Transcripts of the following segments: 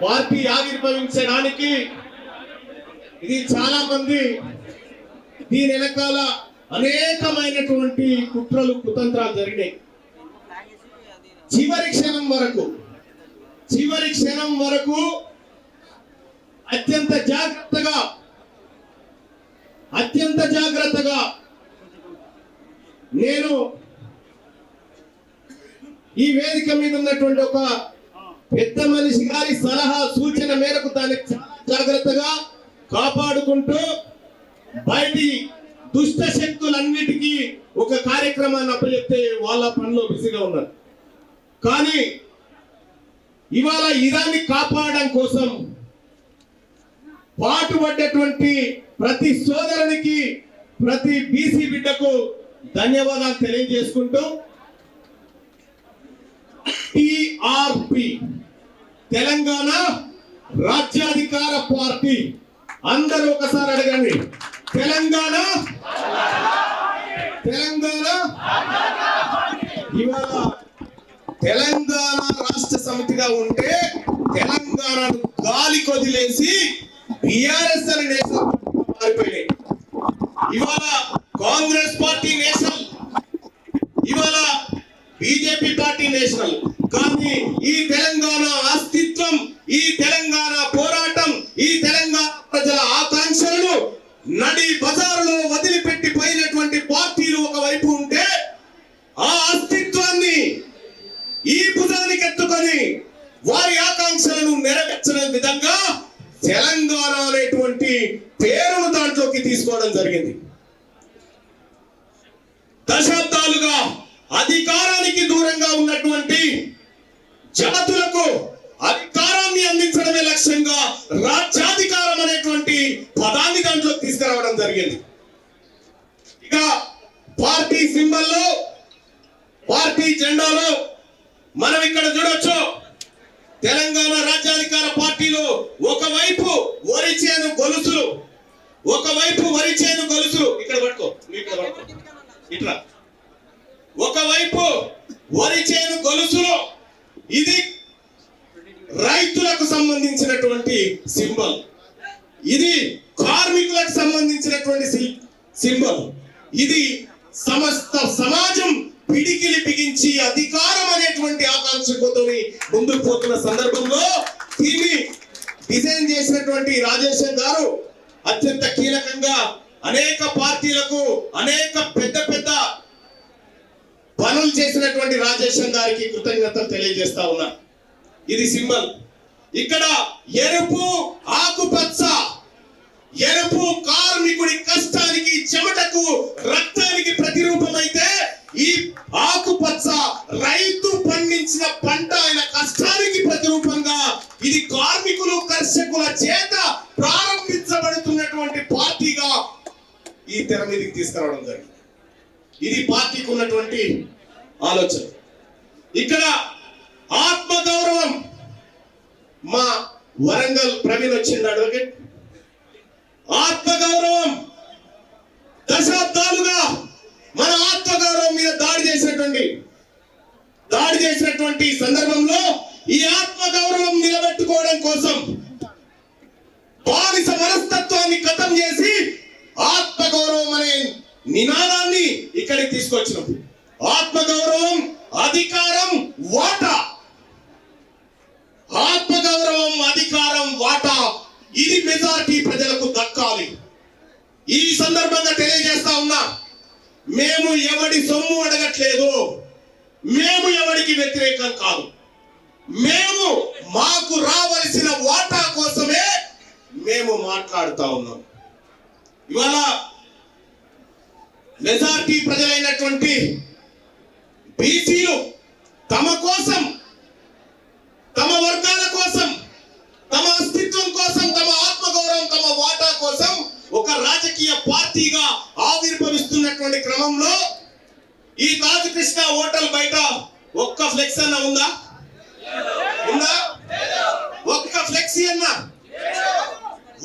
Party ఆవిర్భవించడానికి ఇది చాలా మంది దీని వెనకాల అనేకమైనటువంటి కుట్రలు కుతంత్రాలు జరిగినాయి. చివరి క్షణం వరకు చివరి క్షణం వరకు అత్యంత జాగ్రత్తగా అత్యంత జాగ్రత్తగా నేను ఈ వేదిక మీద ఉన్నటువంటి ఒక పెద్ద మనిషి గారి సలహా సూచన మేరకు దాన్ని చాలా జాగ్రత్తగా కాపాడుకుంటూ బయటి దుష్ట శక్తులన్నిటికీ ఒక కార్యక్రమాన్ని అప్పచెప్తే వాళ్ళ పనిలో బిజీగా ఉన్నారు. కానీ ఇవాళ ఇరాన్ని కాపాడడం కోసం పాటుపడ్డటువంటి ప్రతి సోదరునికి ప్రతి బీసీ బిడ్డకు ధన్యవాదాలు తెలియజేసుకుంటూ టిఆర్పి తెలంగాణ రాజ్యాధికార పార్టీ అందరూ ఒకసారి అడగండి. తెలంగాణ! తెలంగాణ! ఇవాళ తెలంగాణ రాష్ట్ర సమితిగా ఉంటే తెలంగాణను గాలి కొదిలేసి బిఆర్ఎస్ అనే నేషనల్ మారిపోయినాయి. ఇవాళ కాంగ్రెస్ పార్టీ నేషనల్ ఇవాళ బీజేపీ పార్టీ నేషనల్ కానీ ఈ తెలంగాణ అస్తిత్వం ఈ తెలంగాణ పోరాటం ఈ తెలంగాణ ప్రజల ఆకాంక్షలను నడి బజారులో వదిలిపెట్టి పోయినటువంటి పార్టీలు ఒకవైపు ఉంటే ఆ అస్తిత్వాన్ని ఈ భుజానికి ఎత్తుకొని వారి ఆకాంక్షలను నెరవేర్చిన విధంగా తెలంగాణ అనేటువంటి పేరును దాంట్లోకి తీసుకోవడం జరిగింది దశాబ్దాలుగా అధికారానికి దూరంగా ఉన్నటువంటి జాతులకు అధికారాన్ని అందించడమే లక్ష్యంగా రాజ్యాధికారం అనేటువంటి పదాన్ని దాంట్లో తీసుకురావడం జరిగింది. ఇక పార్టీ సింబల్లో పార్టీ జెండాలో మనం ఇక్కడ చూడొచ్చు. తెలంగాణ రాజ్యాధికార పార్టీలో ఒకవైపు వరి చేను గొలుసులు ఒకవైపు వరి చేను గొలుసులు. ఇక్కడ పట్టుకో ఇక్కడ పట్టుకో. ఇట్లా ఒకవైపు వరి చేను గొలుసులో ఇది రైతులకు సంబంధించినటువంటి సింబల్. ఇది కార్మికులకు సంబంధించినటువంటి సింబల్. ఇది సమస్త సమాజం పిడికిలి బిగించి అధికారం అనేటువంటి ఆకాంక్షతో ముందుకు పోతున్న సందర్భంలో దీన్ని డిజైన్ చేసినటువంటి రాజేశం గారు అత్యంత కీలకంగా అనేక పార్టీలకు అనేక పెద్ద పెద్ద పనులు చేసినటువంటి రాజేశం గారికి కృతజ్ఞతలు తెలియజేస్తా ఉన్నా. ఇది సింబల్. ఇక్కడ ఎరుపు ఆకుపచ్చ ఎరుపు కార్మికుడి కష్టానికి చెమటకు రక్తానికి ప్రతిరూపమైతే ఈ ఆకుపచ్చ రైతు పండించిన పంట ఆయన కష్టానికి ప్రతిరూపంగా ఇది కార్మికులు కర్షకుల చేత ప్రారంభించబడుతున్నటువంటి పార్టీగా ఈ తెర మీదకి తీసుకురావడం జరిగింది. ఇది పార్టీకి ఉన్నటువంటి ఆలోచన. ఇక్కడ ఆత్మగౌరవం మా వరంగల్ ప్రవీణ్ వచ్చింది అడ్వకేట్. ఆత్మగౌరవం దశాబ్దాలుగా మన ఆత్మగౌరవం మీద దాడి చేసినటువంటి దాడి చేసినటువంటి సందర్భంలో ఈ ఆత్మగౌరవం నిలబెట్టుకోవడం కోసం బానిస మనస్తత్వాన్ని కథం చేసి ఆత్మ నినాదాన్ని ఇక్కడికి తీసుకొచ్చినప్పుడు ఆత్మగౌరవం అధికారం వాటా. ఆత్మగౌరవం అధికారం వాటా ఇది మెజారిటీ ప్రజలకు దక్కాలి. ఈ సందర్భంగా తెలియజేస్తా ఉన్నా మేము ఎవడి సొమ్ము అడగట్లేదు మేము ఎవరికి వ్యతిరేకం కాదు. మేము మాకు రావలసిన వాటా కోసమే మేము మాట్లాడుతా ఉన్నాం. ఇవాళ మెజార్టీ ప్రజలైనటువంటి బీసీలు తమ కోసం తమ వర్గాల కోసం తమ అస్తిత్వం కోసం తమ ఆత్మగౌరవం తమ వాటా కోసం ఒక రాజకీయ పార్టీగా ఆవిర్భవిస్తున్నటువంటి క్రమంలో ఈ తాజకృష్ణ హోటల్ బయట ఒక్క ఫ్లెక్స్ అన్న ఉందా? ఉందా? ఒక్క ఫ్లెక్సీ అన్న?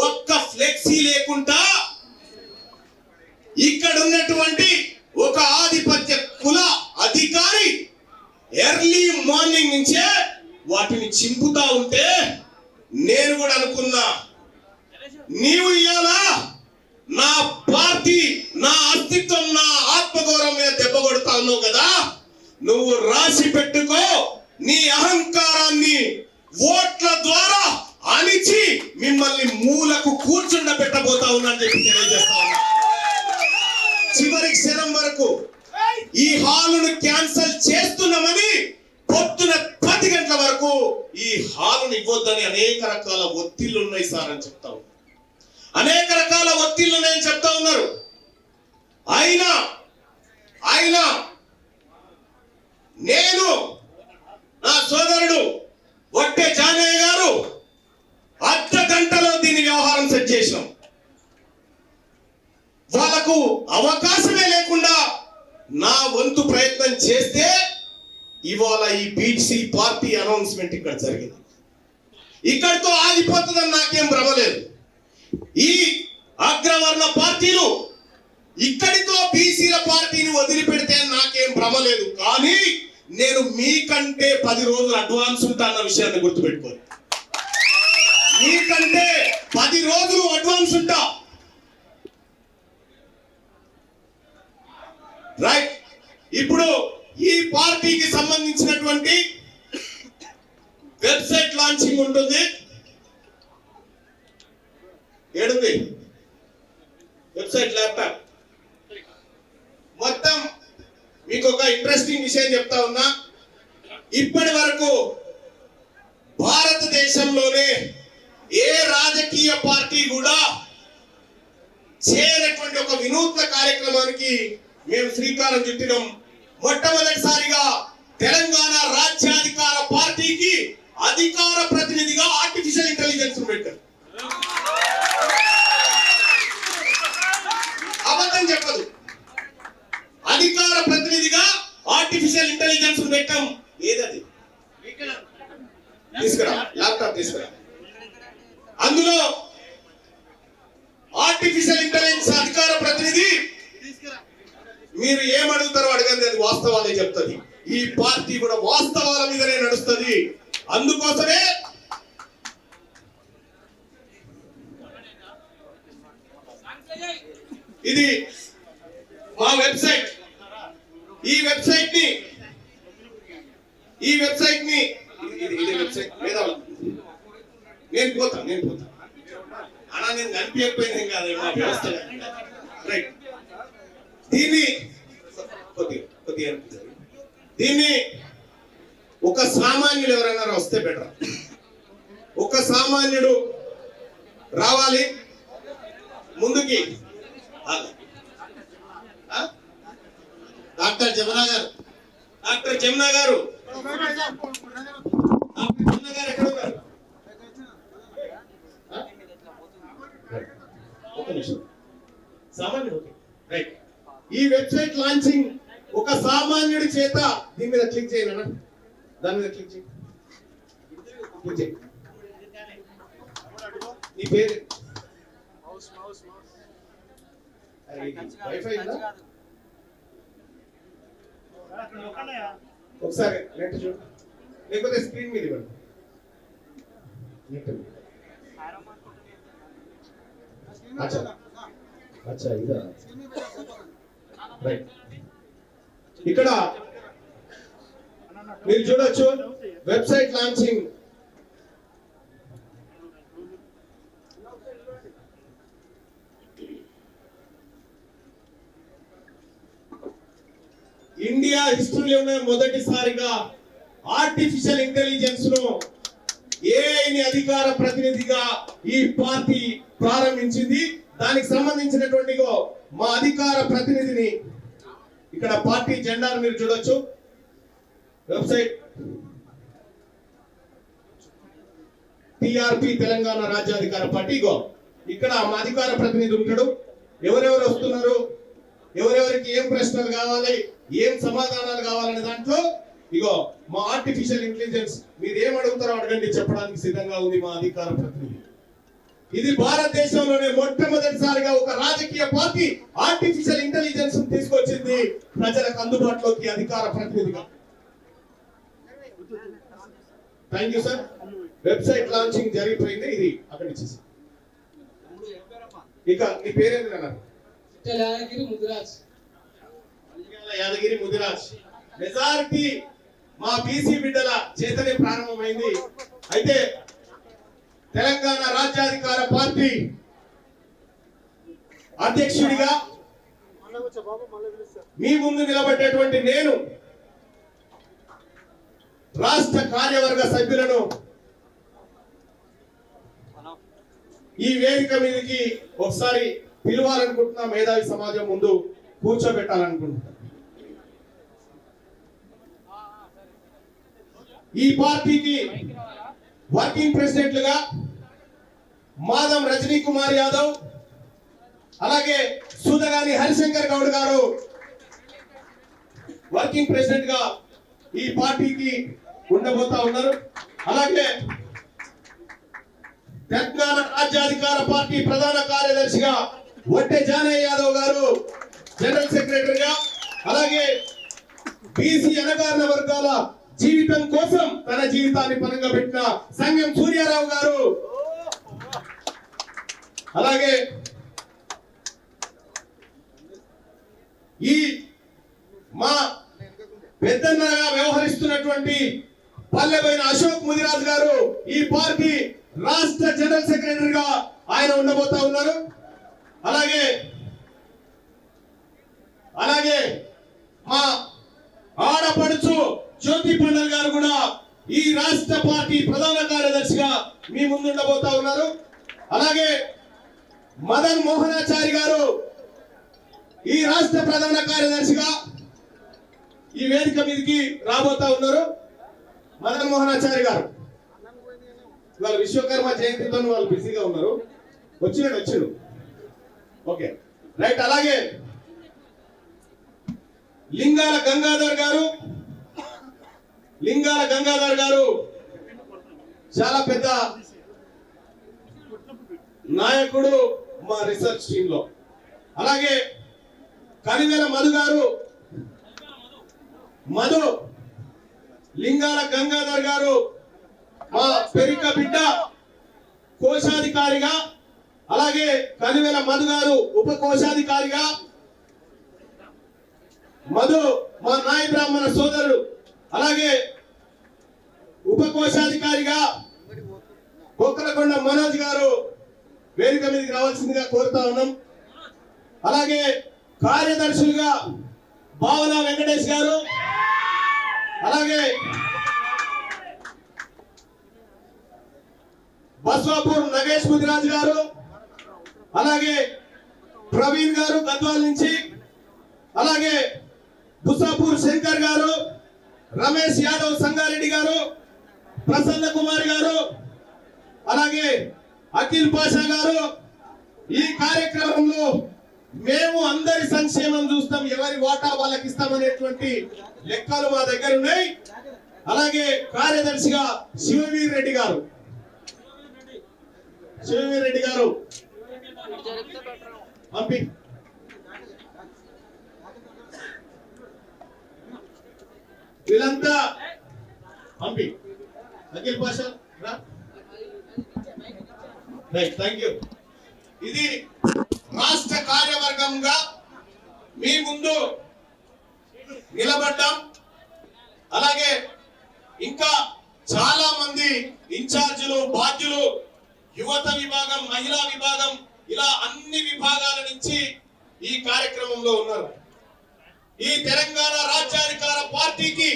ఒక్క ఫ్లెక్సీ లేకుండా ఇక్కడ ఉన్నటువంటి ఒక ఆధిపత్య కుల అధికారి ఎర్లీ మార్నింగ్ నుంచే వాటిని చింపుతా ఉంటే నేను కూడా అనుకున్నా నీవు ఇయ్యాలా? నా పార్టీ నా అస్తిత్వం నా ఆత్మగౌరవం మీద దెబ్బ కొడతా ఉన్నావు కదా? నువ్వు రాసి పెట్టుకో నీ అహంకారాన్ని ఓట్ల ద్వారా అణిచి మిమ్మల్ని మూలకు కూర్చుండ పెట్టబోతా ఉన్నా అని చెప్పి తెలియజేస్తా ఉన్నా. చివరి క్షణం వరకు ఈ హాలును క్యాన్సల్ చేస్తున్నామని పొద్దున పది గంటల వరకు ఈ హాలును ఇవ్వద్దని అనేక రకాల ఒత్తిళ్ళు ఉన్నాయి సార్ అని చెప్తా అనేక రకాల ఒత్తిళ్ళు ఉన్నాయని చెప్తా ఉన్నారు. అయినా అయినా నేను నా సోదరుడు వట్టే జానయ్య గారు అర్ధ గంటలో దీని వ్యవహారం సెట్ చేసినాం. వాళ్ళకు అవకాశమే లేకుండా నా వంతు ప్రయత్నం చేస్తే ఇవాళ ఈ బీసీ పార్టీ అనౌన్స్మెంట్ ఇక్కడ జరిగింది. ఇక్కడితో ఆగిపోతుందని నాకేం భ్రమలేదు ఈ అగ్రవర్ణ పార్టీలు ఇక్కడితో బీసీల పార్టీని వదిలిపెడితే నాకేం భ్రమ లేదు. కానీ నేను మీకంటే పది రోజులు అడ్వాన్స్ ఉంటా అన్న విషయాన్ని గుర్తుపెట్టుకోండి. మీకంటే పది రోజులు అడ్వాన్స్ ఉంటా. రైట్ ఇప్పుడు ఈ పార్టీకి సంబంధించినటువంటి వెబ్సైట్ లాంచింగ్ ఉంటుంది. ఏడుంది? వెబ్సైట్ ల్యాప్టాప్ మొత్తం మీకు ఒక ఇంట్రెస్టింగ్ విషయం చెప్తా ఉన్నా. ఇప్పటి వరకు భారతదేశంలోనే ఏ రాజకీయ పార్టీ కూడా చేయనటువంటి ఒక వినూత్న కార్యక్రమానికి మేము శ్రీకారం చుట్టినాం. మొట్టమొదటిసారిగా తెలంగాణ రాజ్యాధికార పార్టీకి అధికార ప్రతినిధిగా ఆర్టిఫిషియల్ ఇంటెలిజెన్స్ పెట్టారు. అబద్ధం చెప్పదు. అధికార ప్రతినిధిగా ఆర్టిఫిషియల్ ఇంటెలిజెన్స్ పెట్టాం. ఏదది? తీసుకురా ల్యాప్టాప్ తీసుకురా. అందులో ఆర్టిఫిషియల్ ఇంటెలిజెన్స్ అధికార ప్రతినిధి మీరు ఏమడుగుతారో అడగండి అది వాస్తవాలే చెప్తుంది. ఈ పార్టీ కూడా వాస్తవాల మీదనే నడుస్తుంది. అందుకోసమే ఇది మా వెబ్సైట్. ఈ వెబ్సైట్ని ఈ వెబ్సైట్ని వెబ్సైట్ లేదా? నేను పోతా నేను పోతా. అలా నేను కనిపించకపోయింది కాదు మా వ్యవస్థ రైట్. దీన్ని కొద్దిగా కొద్దిగా అనిపించాలి. దీన్ని ఒక సామాన్యుడు ఎవరైనా వస్తే బెటర్ ఒక సామాన్యుడు రావాలి ముందుకి డాక్టర్ జమునా గారు. డాక్టర్ జమునా గారు. జమునా గారు ఎక్కడ ఉన్నారు? సామాన్యుడు రైట్ ఈ వెబ్సైట్ లాంచింగ్ ఒక సామాన్యుడి చేత దీని మీద క్లిక్ చేయండి అన్న. దాని మీద క్లిక్ చేయి. నీ పేరు? ఒకసారి నెట్ చూడు. లేకపోతే స్క్రీన్ మీద ఇవ్వండి. నెట్ అచ్చా. అచ్చా ఇదా. రైట్ ఇక్కడ మీరు చూడొచ్చు వెబ్సైట్ లాంచింగ్ ఇండియా హిస్టరీలోనే మొదటిసారిగా ఆర్టిఫిషియల్ ఇంటెలిజెన్స్ను ఏఐని అధికార ప్రతినిధిగా ఈ పార్టీ ప్రారంభించింది. దానికి సంబంధించినటువంటి మా అధికార ప్రతినిధిని ఇక్కడ పార్టీ జెండాను మీరు చూడొచ్చు. వెబ్సైట్ టిఆర్పి తెలంగాణ రాజ్యాధికార పార్టీ ఇగో ఇక్కడ మా అధికార ప్రతినిధి ఉంటాడు. ఎవరెవరు వస్తున్నారు? ఎవరెవరికి ఏం ప్రశ్నలు కావాలి? ఏం సమాధానాలు కావాలనే దాంట్లో ఇగో మా ఆర్టిఫిషియల్ ఇంటెలిజెన్స్ మీరు ఏం అడుగుతారో అడగండి చెప్పడానికి సిద్ధంగా ఉంది మా అధికార ప్రతినిధి. ఇది భారతదేశంలోనే మొట్టమొదటిసారిగా ఒక రాజకీయ పార్టీ ఆర్టిఫిషియల్ ఇంటెలిజెన్స్ తీసుకొచ్చింది ప్రజలకు అందుబాటులోకి అధికార ప్రతినిధిగా. Thank you sir website launching జరిగిపోయింది. ఇది అక్కడి నుంచి ఇక నీ పేరేంటి అన్నారు యాదగిరి ముదిరాజ్. యాదగిరి ముదిరాజ్. మెజారిటీ మా బీసీ బిడ్డల చేతనే ప్రారంభమైంది. అయితే తెలంగాణ రాజ్యాధికార పార్టీ అధ్యక్షుడిగా మీ ముందు నిలబడేటువంటి నేను రాష్ట్ర కార్యవర్గ సభ్యులను ఈ వేదిక మీదకి ఒకసారి పిలవాలనుకుంటున్నా మేధావి సమాజం ముందు కూర్చోబెట్టాలనుకుంటున్నా ఈ పార్టీకి వర్కింగ్ ప్రెసిడెంట్లుగా మాధవ్ రజనీ కుమార్ యాదవ్ అలాగే సుధగాని హరిశంకర్ గౌడ్ గారు వర్కింగ్ ప్రెసిడెంట్గా ఈ పార్టీకి ఉండబోతా ఉన్నారు. అలాగే తెలంగాణ రాజ్యాధికార పార్టీ ప్రధాన కార్యదర్శిగా ఒట్టె జానయ్య యాదవ్ గారు జనరల్ సెక్రటరీగా అలాగే బీసీ అణగారిన వర్గాల జీవితం కోసం తన జీవితాన్ని పనంగా పెట్టిన సంఘం సూర్యారావు గారు అలాగే ఈ మా పెద్దన్నగా వ్యవహరిస్తున్నటువంటి పల్లెపైన అశోక్ ముదిరాజ్ గారు ఈ పార్టీ రాష్ట్ర జనరల్ సెక్రటరీగా ఆయన ఉండబోతా ఉన్నారు. అలాగే అలాగే మా ఆడపడుచు జ్యోతి పండల్ గారు కూడా ఈ రాష్ట్ర పార్టీ ప్రధాన కార్యదర్శిగా మీ ముందుండబోతా ఉన్నారు. అలాగే మదన్ మోహనాచారి గారు ఈ రాష్ట్ర ప్రధాన కార్యదర్శిగా ఈ వేదిక మీదకి రాబోతా ఉన్నారు. మదన్ మోహనాచారి గారు ఇవాళ విశ్వకర్మ జయంతితో వాళ్ళు బిజీగా ఉన్నారు. వచ్చినాడు వచ్చారు ఓకే రైట్ అలాగే లింగాల గంగాధర్ గారు లింగాల గంగాధర్ గారు చాలా పెద్ద నాయకుడు. మా రీసెర్చ్ టీమ్లో. అలాగే కనివెల మధు గారు మధు లింగాల గంగాధర్ గారు మా పెరిక బిడ్డ కోశాధికారిగా అలాగే కనివెల మధు గారు ఉప కోశాధికారిగా మధు మా నాయ బ్రాహ్మణ సోదరుడు అలాగే ఉప కోశాధికారిగా కొక్కలకొండ మనోజ్ గారు వేదిక మీదకి రావాల్సిందిగా కోరుతా ఉన్నాం. అలాగే కార్యదర్శులుగా భావన వెంకటేష్ గారు అలాగే బస్వాపూర్ నగేష్ ముదిరాజ్ గారు అలాగే ప్రవీణ్ గారు గద్వాల్ నుంచి అలాగే బుసాపూర్ శంకర్ గారు రమేష్ యాదవ్ సంగారెడ్డి గారు ప్రసన్న కుమార్ గారు అలాగే అఖిల్ పాషా గారు ఈ కార్యక్రమంలో మేము అందరి సంక్షేమం చూస్తాం ఎవరి వాటా వాళ్ళకి ఇస్తామనేటువంటి లెక్కలు మా దగ్గర ఉన్నాయి. అలాగే కార్యదర్శిగా శివవీర్ రెడ్డి గారు. శివవీర్ రెడ్డి గారు పంపి. వీళ్ళంతా పంపి. అఖిల్ పాషా ఇది రాష్ట్ర కార్యవర్గంగా మీ ముందు నిలబడ్డాం. అలాగే ఇంకా చాలా మంది ఇన్ఛార్జీలు బాధ్యులు యువత విభాగం మహిళా విభాగం ఇలా అన్ని విభాగాల నుంచి ఈ కార్యక్రమంలో ఉన్నారు. ఈ తెలంగాణ రాజ్యాధికార పార్టీకి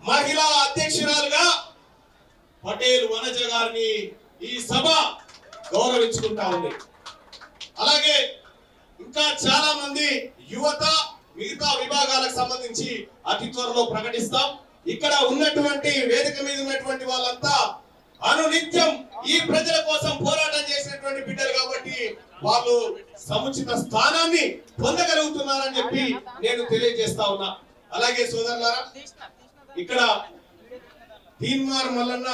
మహిళా అధ్యక్షురాలుగా పటేల్ వనజ గారిని ఈ సభ గౌరవించుకుంటా ఉంది. అలాగే ఇంకా చాలా మంది యువత మిగతా విభాగాలకు సంబంధించి అతి త్వరలో ప్రకటిస్తాం. ఇక్కడ ఉన్నటువంటి వేదిక మీద ఉన్నటువంటి వాళ్ళంతా అనునిత్యం ఈ ప్రజల కోసం పోరాటం చేసినటువంటి బిడ్డలు కాబట్టి వాళ్ళు సముచిత స్థానాన్ని పొందగలుగుతున్నారని చెప్పి నేను తెలియజేస్తా ఉన్నా. అలాగే సోదరులారా ఇక్కడ తీన్మార్ మల్లన్న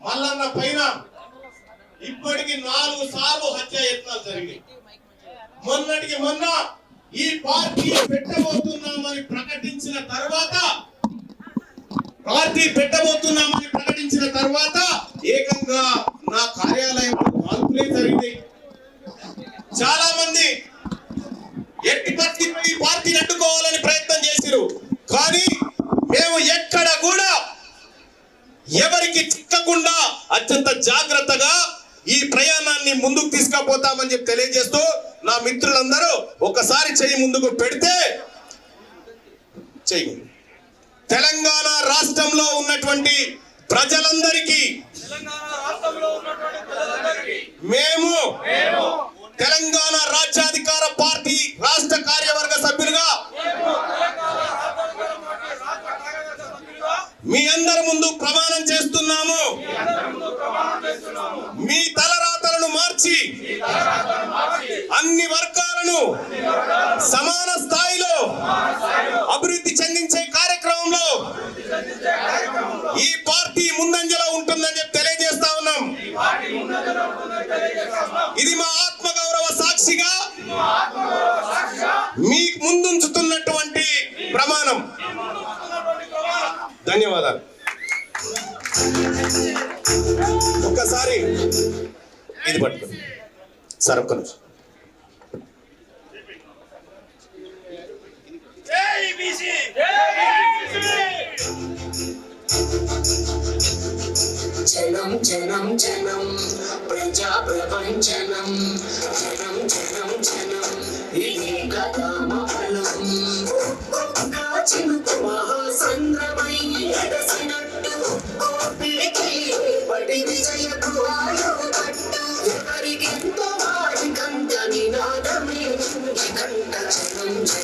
మల్లన్న పైన ఇప్పటికి నాలుగు సార్లు హత్య యత్నాలు జరిగాయి మొన్నటికి మొన్న ఈ పార్టీ పెట్టబోతున్నామని ప్రకటించిన తర్వాత పార్టీ పెట్టబోతున్నామని ప్రకటించిన తర్వాత ఏకంగా నా కార్యాలయంలో కాల్పులే జరిగింది చాలా మంది ఎట్టి పరిస్థితుల్లో ఈ పార్టీని అడ్డుకోవాలని ప్రయత్నం చేసిరు. కానీ మేము ఎక్కడ కూడా ఎవరికి చిక్కకుండా అత్యంత జాగ్రత్తగా ఈ ప్రయాణాన్ని ముందుకు తీసుకుపోతామని చెప్పి తెలియజేస్తూ నా మిత్రులందరూ ఒకసారి చెయ్యి ముందుకు పెడితే చెయ్యి తెలంగాణ రాష్ట్రంలో ఉన్నటువంటి ప్రజలందరికీ మేము తెలంగాణ రాజ్యాధికార పార్టీ రాష్ట్ర కార్యవర్గ సభ్యులుగా మీ అందరి ముందు ప్రమాణం చేస్తున్నాము. మీ తలరాతలను మార్చి అన్ని వర్గాలను సమాన స్థాయిలో అభివృద్ధి చెందించే కార్యక్రమంలో ఈ పార్టీ ముందంజలో ఉంటుందని చెప్పి తెలియజేస్తా ఉన్నాం. ఇది మా సార్ ఒక్క నిమిషం. జనం జనం జనం ప్రజా ప్రపంచనం. జనం జనం జనం ఇది కదా మహలం చినుకు మహాసంద్రమై ఎడసినట్టు పడి ఎవరికెంతో